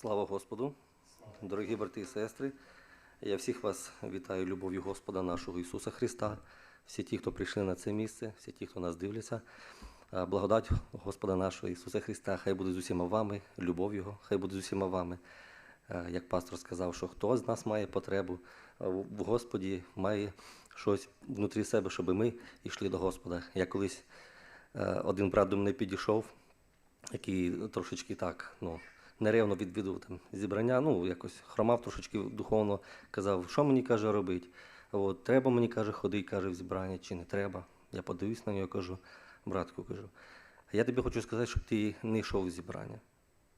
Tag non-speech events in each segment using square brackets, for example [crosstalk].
Слава Господу, дорогі брати і сестри. Я всіх вас вітаю любов'ю Господа нашого Ісуса Христа, всі ті, хто прийшли на це місце, всі ті, хто нас дивляться. Благодать Господа нашого Ісуса Христа, хай буде з усіма вами, любов Його, хай буде з усіма вами. Як пастор сказав, що хто з нас має потребу в Господі, має щось внутрі себе, щоб ми йшли до Господа. Я колись один брат до мене підійшов, який трошечки так, ну, неревно відвідував там зібрання, ну, якось хромав трошечки духовно, казав, що мені каже робити. От, треба мені каже, ходи, каже, в зібрання, чи не треба. Я подивився на нього, кажу, братку, кажу, я тобі хочу сказати, щоб ти не йшов в зібрання.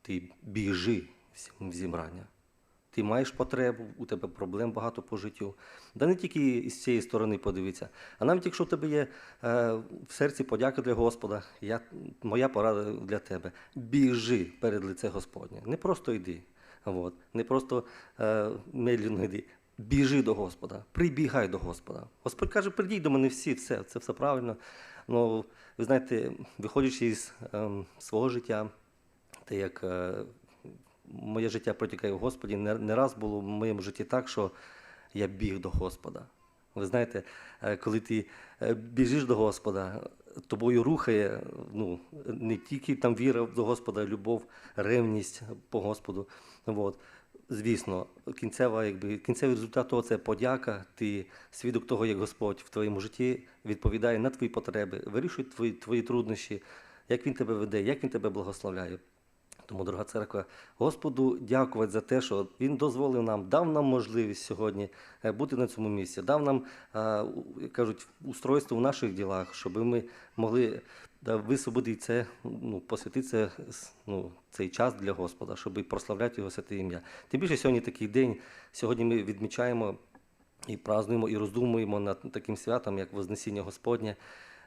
Ти біжи в зібрання. Ти маєш потребу, у тебе проблем багато по життю. Да не тільки з цієї сторони подивитися, а навіть якщо в тебе є е, в серці подяка для Господа, я, моя порада для тебе. Біжи перед лице Господнє. Не просто йди, от, не просто е, медленно йди. Біжи до Господа, прибігай до Господа. Господь каже, прийдіть до мене всі, все, це все правильно. Ну, ви знаєте, виходячи із ем, свого життя, те, як е, моє життя протікає в Господі, не, не раз було в моєму житті так, що я біг до Господа. Ви знаєте, е, коли ти е, біжиш до Господа, тобою рухає ну, не тільки там віра до Господа, любов, ревність по Господу. От. Звісно, кінцева, якби, кінцевий результат того це подяка. Ти свідок того, як Господь в твоєму житті відповідає на твої потреби, вирішує твої, твої труднощі, як Він тебе веде, як Він тебе благословляє. Тому, дорога церква, Господу дякувати за те, що Він дозволив нам, дав нам можливість сьогодні е, бути на цьому місці, дав нам, е, як кажуть, устройство в наших ділах, щоб ми могли висвободити це, ну, посвятити це, ну, цей час для Господа, щоб прославляти Його святе ім'я. Тим більше сьогодні такий день. Сьогодні ми відмічаємо і празднуємо, і роздумуємо над таким святом, як Вознесіння Господнє.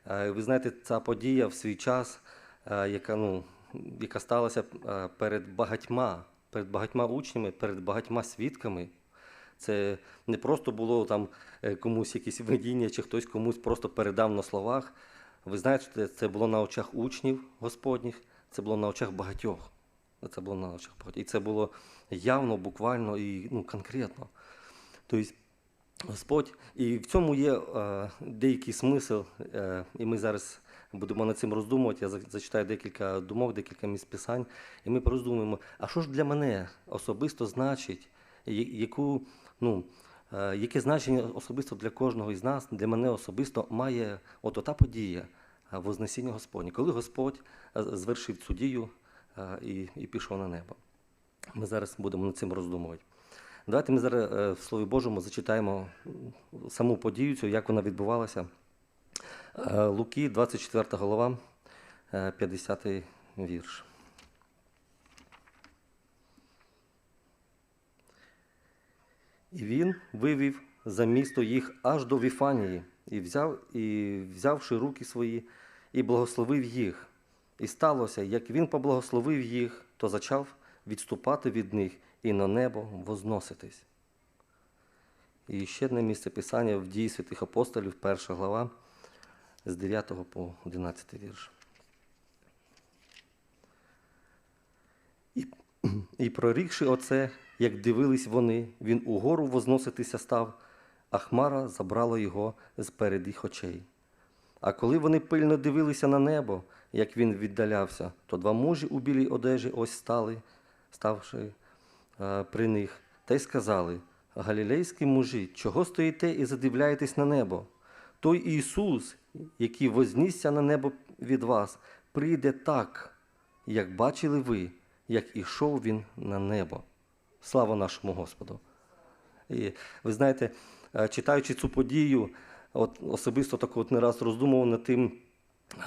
Е, Ви знаєте, ця подія в свій час, е, яка, ну, яка сталася е, перед багатьма, перед багатьма учнями, перед багатьма свідками. Це не просто було там е, комусь якісь видіння, чи хтось комусь просто передав на словах. Ви знаєте, це- було на очах учнів Господніх, це було на очах багатьох. Це було на очах багатьох. І це було явно, буквально і ну, конкретно. Тобто Господь, і в цьому є е, деякий смисл, е, і ми зараз будемо над цим роздумувати. Я зачитаю декілька думок, декілька місць писань, і ми пороздумуємо, а що ж для мене особисто значить, яку, ну, е, яке значення особисто для кожного із нас, для мене особисто має от ота подія е, Вознесіння Господнє, коли Господь е, звершив цю дію і, і пішов на небо. Ми зараз будемо над цим роздумувати. Давайте ми зараз в Слові Божому зачитаємо саму подію, цю, як вона відбувалася. Е, Луки, 24 голова, е, 50 вірш. І він вивів за місто їх аж до Віфанії, і, взяв, і взявши руки свої, і благословив їх. І сталося, як він поблагословив їх, то зачав відступати від них і на небо возноситись. І ще одне місце писання в дії святих апостолів, перша глава, з 9 по 11 вірш. І, і прорікши оце, як дивились вони, він угору возноситися став, а хмара забрала його з перед їх очей. А коли вони пильно дивилися на небо, як він віддалявся, то два мужі у білій одежі ось стали, ставши е, при них, та й сказали: Галілейські мужі, чого стоїте і задивляєтесь на небо? Той Ісус, який вознісся на небо від вас, прийде так, як бачили ви, як ішов він на небо. Слава нашому Господу! І ви знаєте, е, читаючи цю подію, от особисто так от не раз роздумував над тим,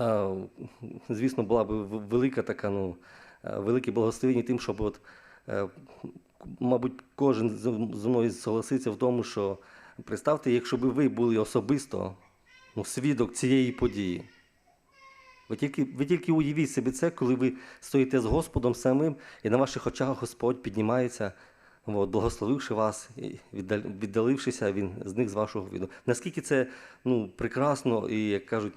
е, звісно, була б велика така, ну, е, велике благословення тим, щоб от, мабуть, кожен зі мною согласиться в тому, що представте, якщо б ви були особисто ну, свідок цієї події. Ви тільки, ви тільки уявіть собі це, коли ви стоїте з Господом самим, і на ваших очах Господь піднімається, от, благословивши вас, і віддалившися він з них з вашого виду. Наскільки це ну, прекрасно, і як кажуть,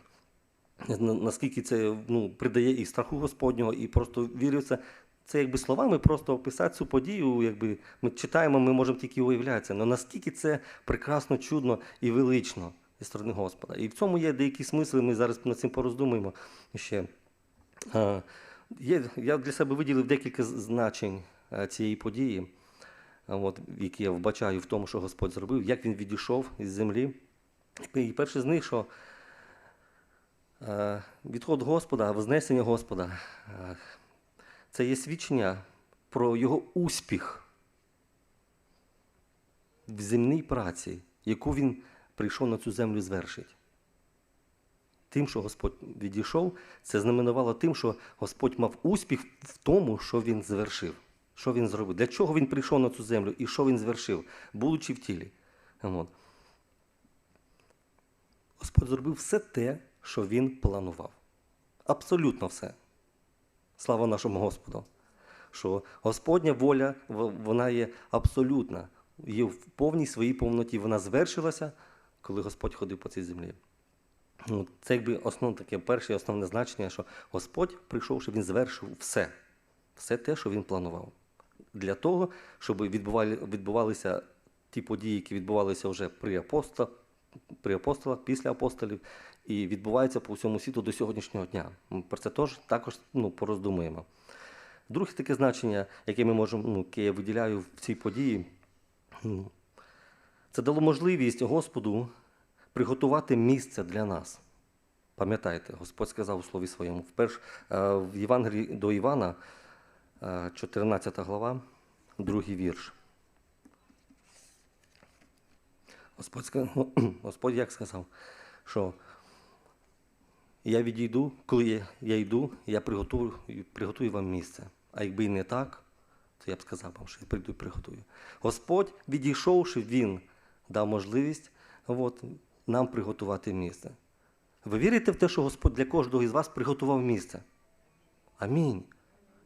наскільки це ну, придає і страху Господнього, і просто вірю в це, це якби словами просто описати цю подію, якби ми читаємо, ми можемо тільки уявлятися. Але наскільки це прекрасно, чудно і велично зі сторони Господа. І в цьому є деякі смисли, ми зараз над цим пороздумуємо ще. Я для себе виділив декілька значень е, цієї події, які я вбачаю в тому, що Господь зробив, як він відійшов із землі. І перше з них, що е, відход Господа, вознесення Господа, е, це є свідчення про його успіх в земній праці, яку він прийшов на цю землю звершити. Тим, що Господь відійшов, це знаменувало тим, що Господь мав успіх в тому, що він звершив, що він зробив. Для чого він прийшов на цю землю і що він звершив, будучи в тілі. От. Господь зробив все те, що він планував. Абсолютно все. Слава нашому Господу. Що Господня воля, вона є абсолютна, є в повній своїй повноті. Вона звершилася, коли Господь ходив по цій землі. Ну, Це якби основне таке перше і основне значення, що Господь, прийшовши, він звершив все. Все те, що він планував. Для того, щоб відбували, відбувалися ті події, які відбувалися вже при апостолах, при апостолах, після апостолів, і відбуваються по всьому світу до сьогоднішнього дня. Ми про це теж також ну, пороздумуємо. Друге таке значення, яке ми можемо, ну, яке я виділяю в цій події, ну, це дало можливість Господу приготувати місце для нас. Пам'ятайте, Господь сказав у слові своєму. Вперше е, в Євангелії до Івана, е, 14 глава, другий вірш. Господь, [clears throat] Господь як сказав, що я відійду, коли я йду, я приготую, приготую вам місце. А якби і не так, то я б сказав вам, що я прийду і приготую. Господь, відійшовши, Він дав можливість от, нам приготувати місце. Ви вірите в те, що Господь для кожного із вас приготував місце? Амінь.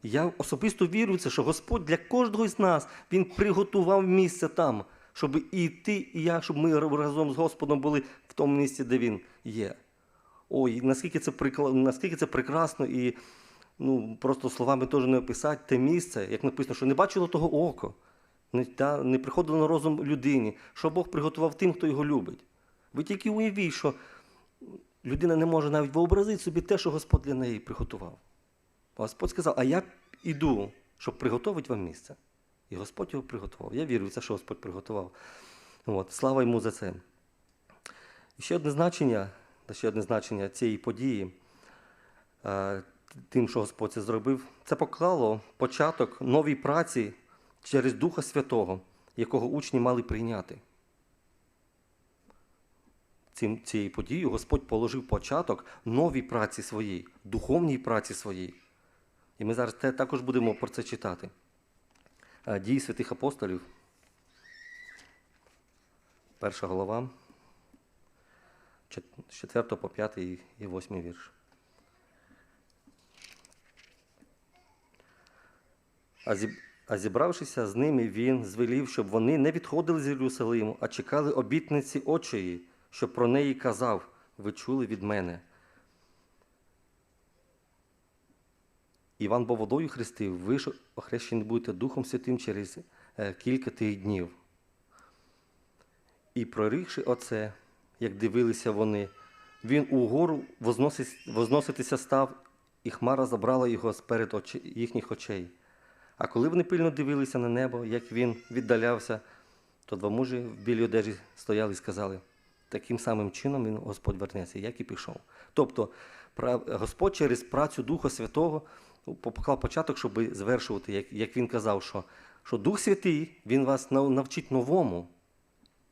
Я особисто вірю в це, що Господь для кожного з нас Він приготував місце там, щоб і ти, і я, щоб ми разом з Господом були в тому місці, де Він є. Ой, наскільки це, наскільки це прекрасно і ну, просто словами теж не описати те місце, як написано, що не бачило того око, не, та, не приходило на розум людині, що Бог приготував тим, хто його любить. Ви тільки уявіть, що людина не може навіть вообразити собі те, що Господь для неї приготував. Господь сказав, а я іду, щоб приготувати вам місце. І Господь його приготував. Я вірю в це, що Господь приготував. От, слава йому за це. Ще одне значення, ще одне значення цієї події, е, тим, що Господь це зробив, це поклало початок новій праці через Духа Святого, якого учні мали прийняти. Цим, цією подією Господь положив початок новій праці своїй, духовній праці своїй. І ми зараз те, також будемо про це читати. Е, Дії святих апостолів. Перша голова. З 4 по 5 і 8 вірш. А, зіб... а зібравшися з ними, він звелів, щоб вони не відходили з Єрусалиму, а чекали обітниці очої, що про неї казав, ви чули від мене. Іван бо водою хрестив, ви ж охрещені будете Духом Святим через е, кілька тих днів. І прорігши оце, як дивилися вони, він угору возноситися став, і хмара забрала його сперед їхніх очей. А коли вони пильно дивилися на небо, як він віддалявся, то два мужі в білій одежі стояли і сказали, таким самим чином він Господь вернеться, як і пішов. Тобто Господь через працю Духа Святого поклав початок, щоб звершувати, як, він казав, що, що Дух Святий Він вас навчить новому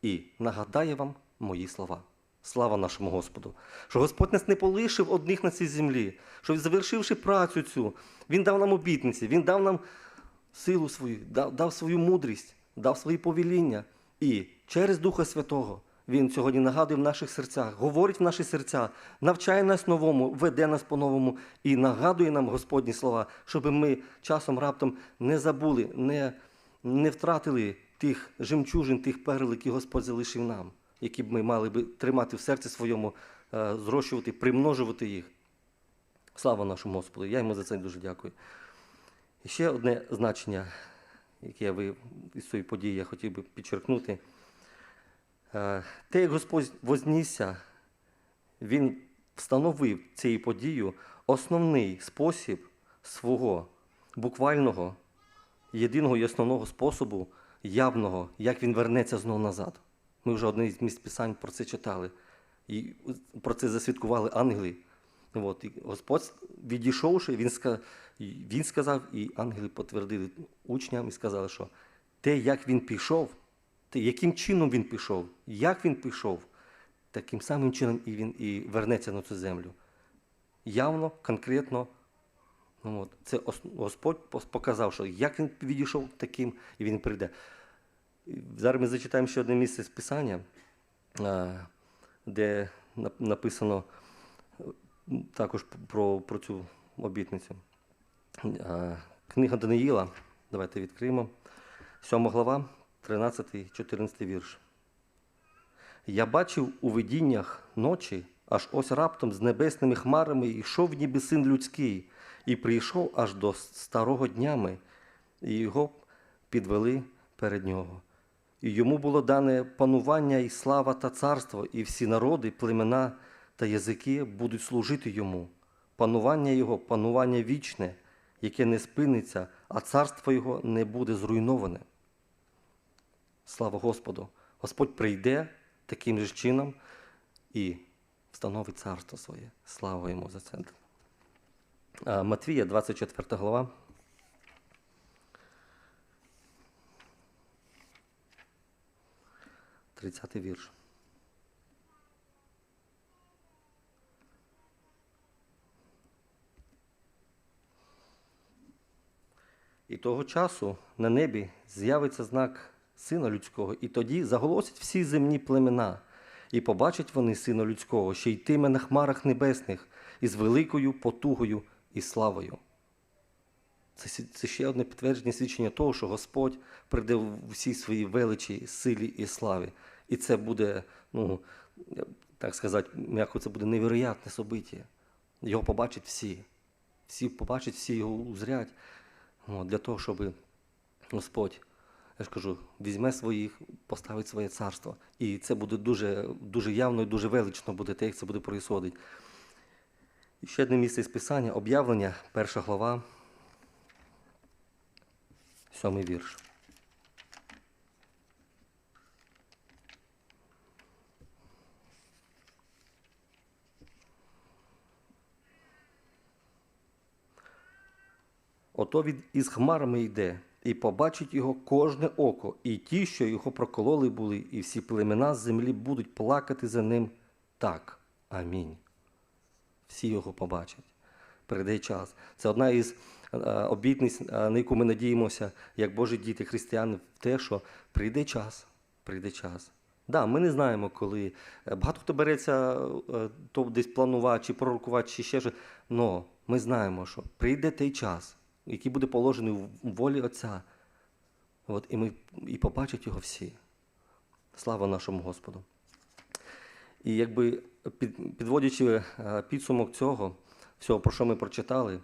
і нагадає вам мої слова. Слава нашому Господу! Що Господь нас не полишив одних на цій землі, що завершивши працю цю, Він дав нам обітниці, Він дав нам силу свою, дав, свою мудрість, дав свої повеління. І через Духа Святого Він сьогодні нагадує в наших серцях, говорить в наші серця, навчає нас новому, веде нас по-новому і нагадує нам Господні слова, щоб ми часом раптом не забули, не, не втратили тих жемчужин, тих перл, які Господь залишив нам, які б ми мали би тримати в серці своєму, е, зрощувати, примножувати їх. Слава нашому Господу! Я йому за це дуже дякую. І ще одне значення, яке я із цієї події я хотів би підчеркнути. Е, Те, як Господь вознісся, Він встановив цією подією основний спосіб свого буквального, єдиного і основного способу явного, як він вернеться знову назад. Ми вже одне з місць писань про це читали. І про це засвідкували ангели. От, і Господь, відійшовши, він, він сказав, і ангели підтвердили учням і сказали, що те, як він пішов, те, яким чином він пішов, як він пішов, таким самим чином і він і вернеться на цю землю. Явно, конкретно. Ну, от, це Господь показав, що як він відійшов, таким і він прийде. Зараз ми зачитаємо ще одне місце з Писання, де написано також про, про цю обітницю. Е, Книга Даниїла, давайте відкриємо. 7 глава, 13-14 вірш. Я бачив у видіннях ночі, аж ось раптом з небесними хмарами йшов ніби син людський, і прийшов аж до старого днями, і його підвели перед нього. І йому було дане панування і слава та царство, і всі народи, племена та язики будуть служити йому. Панування його, панування вічне, яке не спиниться, а царство його не буде зруйноване. Слава Господу! Господь прийде таким же чином і встановить царство своє. Слава йому за це. Матвія, 24 глава. Тридцятий вірш. І того часу на небі з'явиться знак Сина Людського, і тоді заголосять всі земні племена, і побачать вони Сина Людського, що йтиме на хмарах небесних із великою потугою і славою. Це, це ще одне підтвердження свідчення того, що Господь прийде в всій своїй величі, силі і славі. І це буде, ну, так сказати, м'яко, це буде невероятне собиття. Його побачать всі. Всі побачать, всі його узрять. Для того, щоб Господь, я ж кажу, візьме своїх, поставить своє царство. І це буде дуже, дуже явно і дуже велично буде те, як це буде проїсходити. Ще одне місце із Писання, об'явлення, перша глава, сьомий вірш. Ото він із хмарами йде, і побачить його кожне око, і ті, що його прокололи були, і всі племена з землі будуть плакати за ним так. Амінь. Всі його побачать. Прийде час. Це одна із е, обітниць, е, на яку ми надіємося, як Божі діти, християни, в те, що прийде час, прийде час. Да, ми не знаємо, коли. Е, Багато хто береться то десь планувати, чи пророкувати, чи ще щось. Но ми знаємо, що прийде той час, який буде положений в волі Отця. От, і, ми, і побачать його всі. Слава нашому Господу. І якби під, підводячи е, підсумок цього, всього, про що ми прочитали,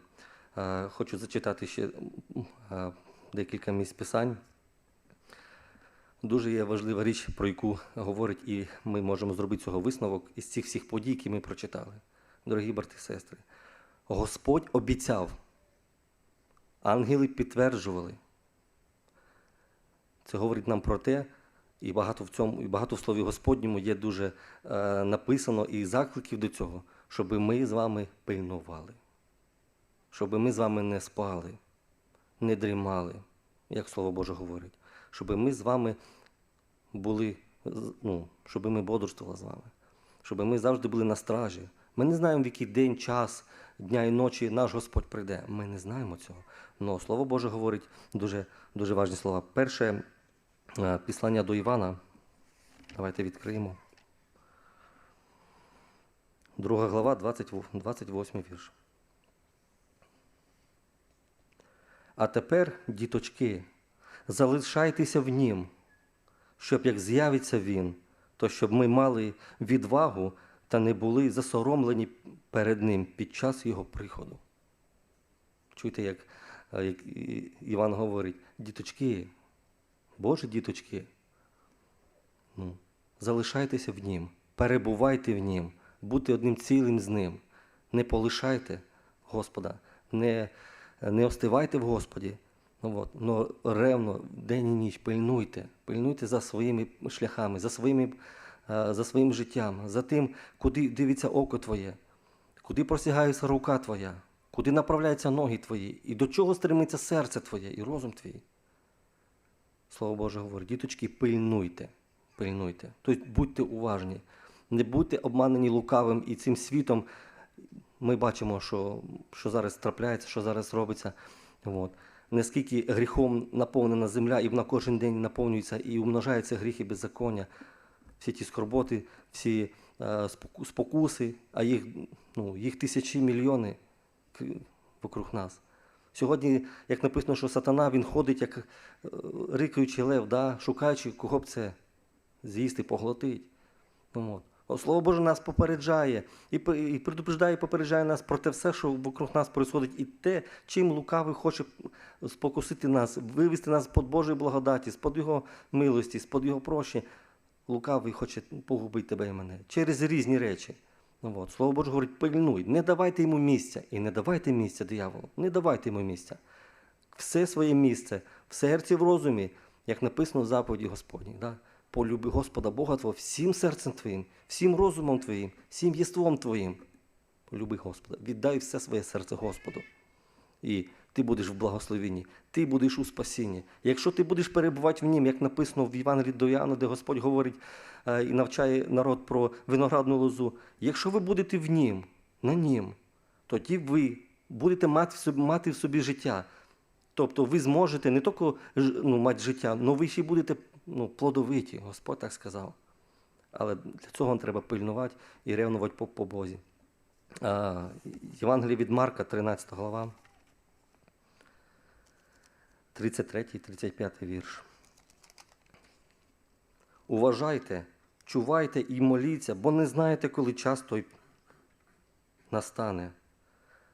е, хочу зачитати ще е, декілька місць писань. Дуже є важлива річ, про яку говорить, і ми можемо зробити цього висновок із цих всіх подій, які ми прочитали. Дорогі брати і сестри, Господь обіцяв, ангели підтверджували. Це говорить нам про те, і багато в цьому, і багато в слові Господньому є дуже е, написано і закликів до цього, щоб ми з вами пильнували, щоб ми з вами не спали, не дрімали, як Слово Боже говорить, щоб ми з вами були, ну, щоб ми бодрствували з вами, щоб ми завжди були на стражі. Ми не знаємо, в який день, час, дня і ночі наш Господь прийде. Ми не знаємо цього. Але Слово Боже говорить дуже, дуже важні слова. Перше е, післання до Івана. Давайте відкриємо. Друга глава, 28 вірш. А тепер, діточки, залишайтеся в нім, щоб як з'явиться він, то щоб ми мали відвагу та не були засоромлені перед ним під час його приходу. Чуєте, як е, як Іван говорить, діточки, Божі діточки, ну, залишайтеся в Нім, перебувайте в Нім, будьте одним цілим з Ним. Не полишайте Господа, не, не остивайте в Господі. Ну, от, но ревно, день і ніч, пильнуйте, пильнуйте за своїми шляхами, за, своїми, за своїм життям, за тим, куди дивиться око Твоє, куди простягається рука Твоя, куди направляються ноги Твої, і до чого стремиться серце Твоє і розум Твій. Слово Боже говорить, діточки, пильнуйте, пильнуйте. Тобто будьте уважні, не будьте обманені лукавим і цим світом. Ми бачимо, що, що зараз трапляється, що зараз робиться. От. Наскільки гріхом наповнена земля, і вона кожен день наповнюється і умножаються гріхи беззаконня, всі ті скорботи, всі е, спокуси, а їх, ну, їх тисячі мільйони вокруг нас. Сьогодні, як написано, що сатана він ходить, як е, рикаючий лев, да, шукаючи, кого б це з'їсти, поглотить. Ну, от. Слово Боже нас попереджає і, і предупреждає, і попереджає нас про те все, що вокруг нас происходить, і те, чим лукавий хоче спокусити нас, вивести нас з-под Божої благодаті, з-под Його милості, з-под Його прощі. Лукавий хоче погубити тебе і мене через різні речі. Ну, от. Слово Боже говорить, пильнуй, не давайте йому місця. І не давайте місця дияволу, не давайте йому місця. Все своє місце в серці, в розумі, як написано в заповіді Господній. Да? Полюби Господа Бога Твого всім серцем Твоїм, всім розумом Твоїм, всім єством Твоїм. Полюби Господа, віддай все своє серце Господу. І ти будеш в благословенні, ти будеш у спасінні. Якщо ти будеш перебувати в нім, як написано в Євангелії до Іоанна, де Господь говорить е, і навчає народ про виноградну лозу, якщо ви будете в нім, на нім, тоді ви будете мати в собі, життя. Тобто ви зможете не тільки ну, мати життя, але ви ще будете ну, плодовиті, Господь так сказав. Але для цього треба пильнувати і ревнувати по, по Бозі. А, Євангеліє від Марка, 13 глава, 33 35 вірш. Уважайте, чувайте і моліться, бо не знаєте, коли час той настане.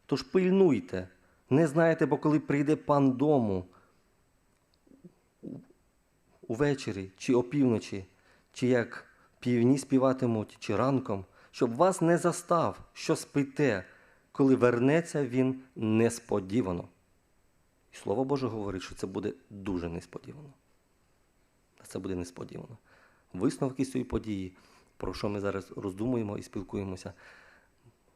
Тож пильнуйте, не знаєте, бо коли прийде пан дому увечері чи опівночі, чи як півні співатимуть, чи ранком, щоб вас не застав, що спите, коли вернеться він несподівано. І Слово Боже говорить, що це буде дуже несподівано. Це буде несподівано. Висновки з цієї події, про що ми зараз роздумуємо і спілкуємося.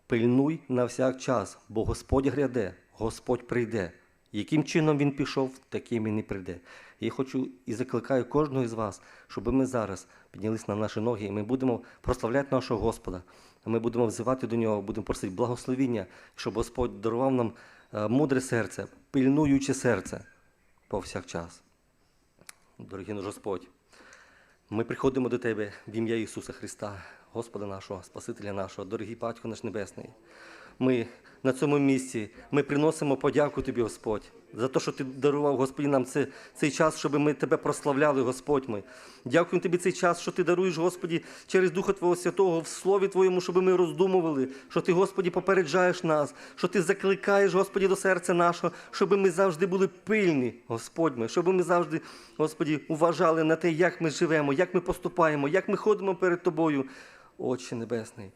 Пильнуй на всяк час, бо Господь гряде, Господь прийде. Яким чином він пішов, таким він і прийде. Я хочу і закликаю кожного із вас, щоб ми зараз піднялись на наші ноги, і ми будемо прославляти нашого Господа. Ми будемо взивати до нього, будемо просити благословіння, щоб Господь дарував нам е, мудре серце, пильнуюче серце повсякчас. Дорогий наш Господь, ми приходимо до Тебе в ім'я Ісуса Христа, Господа нашого, Спасителя нашого, дорогий Батько наш Небесний. Ми на цьому місці ми приносимо подяку Тобі, Господь, за те, що Ти дарував, Господі, нам це, цей час, щоб ми Тебе прославляли, Господь. Ми. Дякуємо Тобі цей час, що Ти даруєш, Господі, через Духа Твого Святого в Слові Твоєму, щоб ми роздумували, що Ти, Господі, попереджаєш нас, що Ти закликаєш, Господі, до серця нашого, щоб ми завжди були пильні, Господь, ми, щоб ми завжди, Господі, уважали на те, як ми живемо, як ми поступаємо, як ми ходимо перед Тобою, Отче Небесний.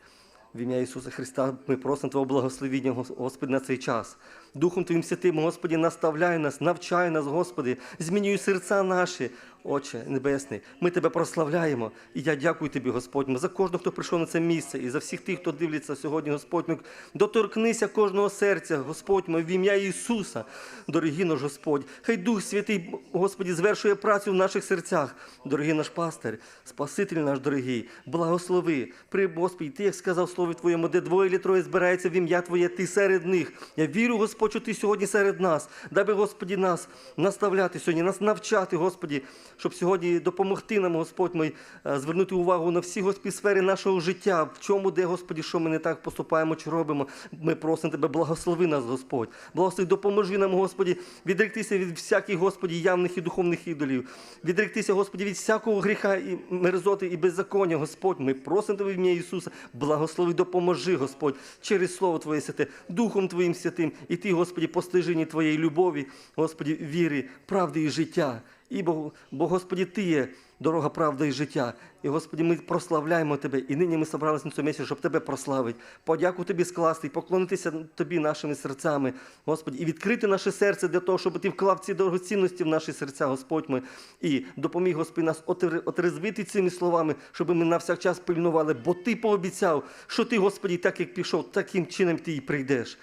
В ім'я Ісуса Христа ми просимо Твого благословіння, Гос- Господи, на цей час. Духом Твоїм Святим, Господі, наставляй нас, навчай нас, Господи, змінюй серця наші, Отче Небесний. Ми Тебе прославляємо. І я дякую Тобі, Господь, за кожного, хто прийшов на це місце, і за всіх тих, хто дивиться сьогодні, Господь, доторкнися кожного серця, Господь, ми, в ім'я Ісуса, дорогий наш Господь. Хай Дух Святий, Господі, звершує працю в наших серцях. Дорогий наш пастир, Спаситель наш дорогий, благослови. При Господі, Ти, як сказав Слові Твоєму, де двоє чи троє збирається в ім'я Твоє, Ти серед них. Я вірю, Господь, що Ти сьогодні серед нас. Дай би, Господі, нас наставляти сьогодні, нас навчати, Господі, щоб сьогодні допомогти нам, Господь мій, е, звернути увагу на всі Господі сфери нашого життя, в чому, де, Господі, що ми не так поступаємо чи робимо. Ми просимо Тебе, благослови нас, Господь. Благослови, допоможи нам, Господі, відректися від всяких, Господі, явних і духовних ідолів. Відректися, Господі, від всякого гріха і мерзоти і беззаконня, Господь. Ми просимо Тебе в ім'я Ісуса. Благослови, допоможи, Господь, через Слово Твоє святе, Духом Твоїм святим. І Ти, Господі, постижені Твоєї любові, Господі, віри, правди і життя. І бо, бо Господі, Ти є дорога, правда і життя. І Господі, ми прославляємо Тебе. І нині ми зібралися на цьому місці, щоб Тебе прославити. Подяку Тобі скласти і поклонитися Тобі нашими серцями, Господі, і відкрити наше серце для того, щоб Ти вклав ці дорогоцінності в наші серця, Господь ми. І допоміг, Господи, нас отрезвити цими словами, щоб ми на всяк час пильнували, бо Ти пообіцяв, що Ти, Господі, так як пішов, таким чином Ти і прийдеш.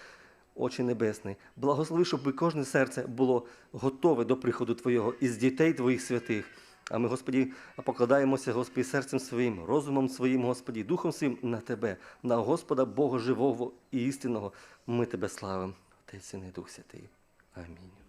Очі Небесний, благослови, щоб кожне серце було готове до приходу Твого із дітей Твоїх святих. А ми, Господі, покладаємося, Господі, серцем своїм, розумом своїм, Господі, духом своїм на Тебе, на Господа Бога живого і істинного. Ми Тебе славимо, Отець і Дух Святий. Амінь.